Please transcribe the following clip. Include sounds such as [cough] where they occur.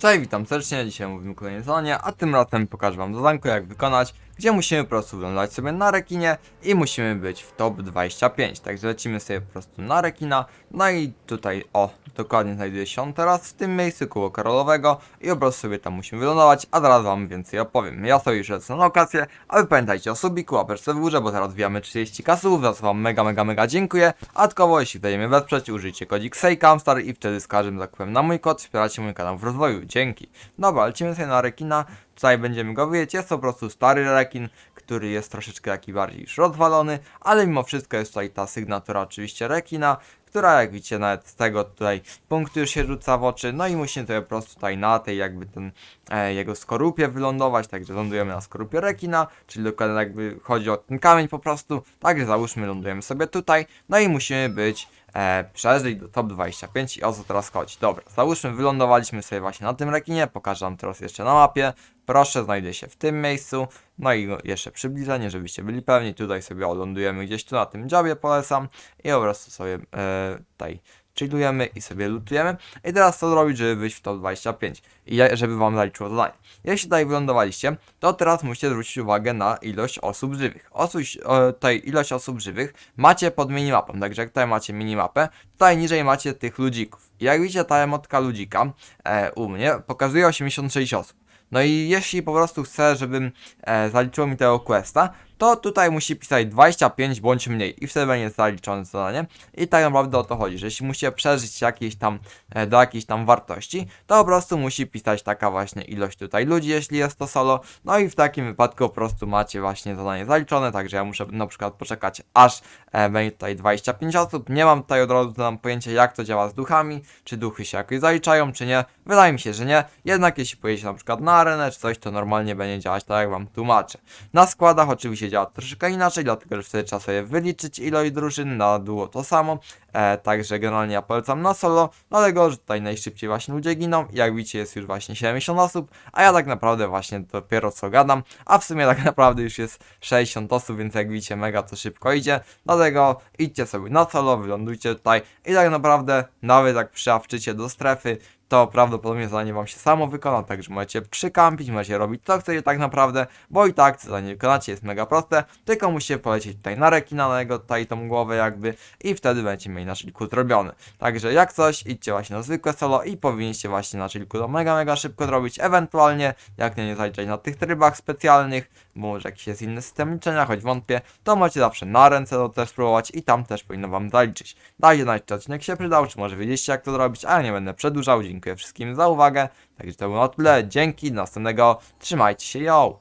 Cześć, witam serdecznie, dzisiaj mówimy kolejne zadanie, a tym razem pokażę wam zadanko jak wykonać, gdzie musimy po prostu wyglądać sobie na rekinie i musimy być w top 25, także lecimy sobie po prostu na rekina, no i tutaj, o, dokładnie znajduje się on teraz w tym miejscu koło Karolowego i po prostu sobie tam musimy wylądować, a zaraz wam więcej opowiem. Ja sobie już lecę na lokację, a wy pamiętajcie o subiku, łapeczce w górze, bo teraz wbijamy 30 kasów, za co wam mega, mega, mega dziękuję, a dodatkowo jeśli mnie wesprzeć, użyjcie kodzik SEJCAMSTAR i wtedy z każdym zakupem na mój kod wspieracie mój kanał w rozwoju, dzięki. Dobra, lecimy sobie na rekina, tutaj będziemy go wiedzieć, jest to po prostu stary rekin, który jest troszeczkę taki bardziej już rozwalony, ale mimo wszystko jest tutaj ta sygnatura oczywiście rekina, która jak widzicie nawet z tego tutaj punktu już się rzuca w oczy, no i musimy sobie po prostu tutaj na tej jakby ten e, jego skorupie wylądować, także lądujemy na skorupie rekina, czyli dokładnie jakby chodzi o ten kamień po prostu, także załóżmy lądujemy sobie tutaj, no i musimy być e, przeżyć do top 25 i o co teraz chodzi. Dobra, załóżmy wylądowaliśmy sobie właśnie na tym rekinie, pokażę wam teraz jeszcze na mapie, proszę znajduje się w tym miejscu, no i jeszcze przybliżenie, żebyście byli pewni, tutaj sobie o, lądujemy gdzieś tu na tym dziobie polecam. I po prostu sobie e, tutaj chillujemy i sobie lutujemy. I teraz co zrobić, żeby być w top 25 i żeby wam zaliczyło zadanie. Jeśli tutaj wylądowaliście, to teraz musicie zwrócić uwagę na ilość osób żywych. Osób, e, tutaj ilość osób żywych macie pod minimapą, także jak tutaj macie minimapę, tutaj niżej macie tych ludzików. I jak widzicie ta emotka ludzika e, u mnie pokazuje 86 osób. No i jeśli po prostu chcę, żebym e, zaliczyło mi tego questa, to tutaj musi pisać 25 bądź mniej i wtedy będzie zaliczone zadanie. I tak naprawdę o to chodzi, że jeśli musicie przeżyć jakieś tam, e, do jakiejś tam wartości, to po prostu musi pisać taka właśnie ilość tutaj ludzi, jeśli jest to solo. No i w takim wypadku po prostu macie właśnie zadanie zaliczone, także ja muszę na przykład poczekać aż e, będzie tutaj 25 osób. Nie mam tutaj od razu tam pojęcia jak to działa z duchami, czy duchy się jakoś zaliczają, czy nie. Wydaje mi się, że nie. Jednak jeśli pojedziecie na przykład na arenę, czy coś, to normalnie będzie działać tak jak wam tłumaczę. Na składach oczywiście działa troszeczkę inaczej, dlatego że wtedy trzeba sobie wyliczyć ilość drużyn, na duo to samo. E, także generalnie ja polecam na solo, dlatego że tutaj najszybciej właśnie ludzie giną. Jak widzicie jest już właśnie 70 osób, a ja tak naprawdę właśnie dopiero co gadam, a w sumie tak [laughs] naprawdę już jest 60 osób, więc jak widzicie mega to szybko idzie. Dlatego idźcie sobie na solo, wylądujcie tutaj i tak naprawdę nawet jak przyłapczycie do strefy, to prawdopodobnie zadanie wam się samo wykona, także możecie przykampić, możecie robić co chcecie tak naprawdę, bo i tak zadanie wykonacie, jest mega proste, tylko musicie polecieć tutaj na rekina, na jego tutaj tą głowę jakby i wtedy będziecie mieli na chillku zrobiony. Także jak coś, idźcie właśnie na zwykłe solo i powinniście właśnie na chillku to mega, mega szybko zrobić, ewentualnie jak nie, nie zaliczać na tych trybach specjalnych, bo może jakiś jest inny system liczenia, choć wątpię, to macie zawsze na ręce to też spróbować i tam też powinno wam zaliczyć. Dajcie znać, czy odcinek się przydał, czy może wiedzieliście jak to zrobić, a ja nie będę przedłużał, dziękuję wszystkim za uwagę, także to było na tyle, dzięki, do następnego, trzymajcie się, yo!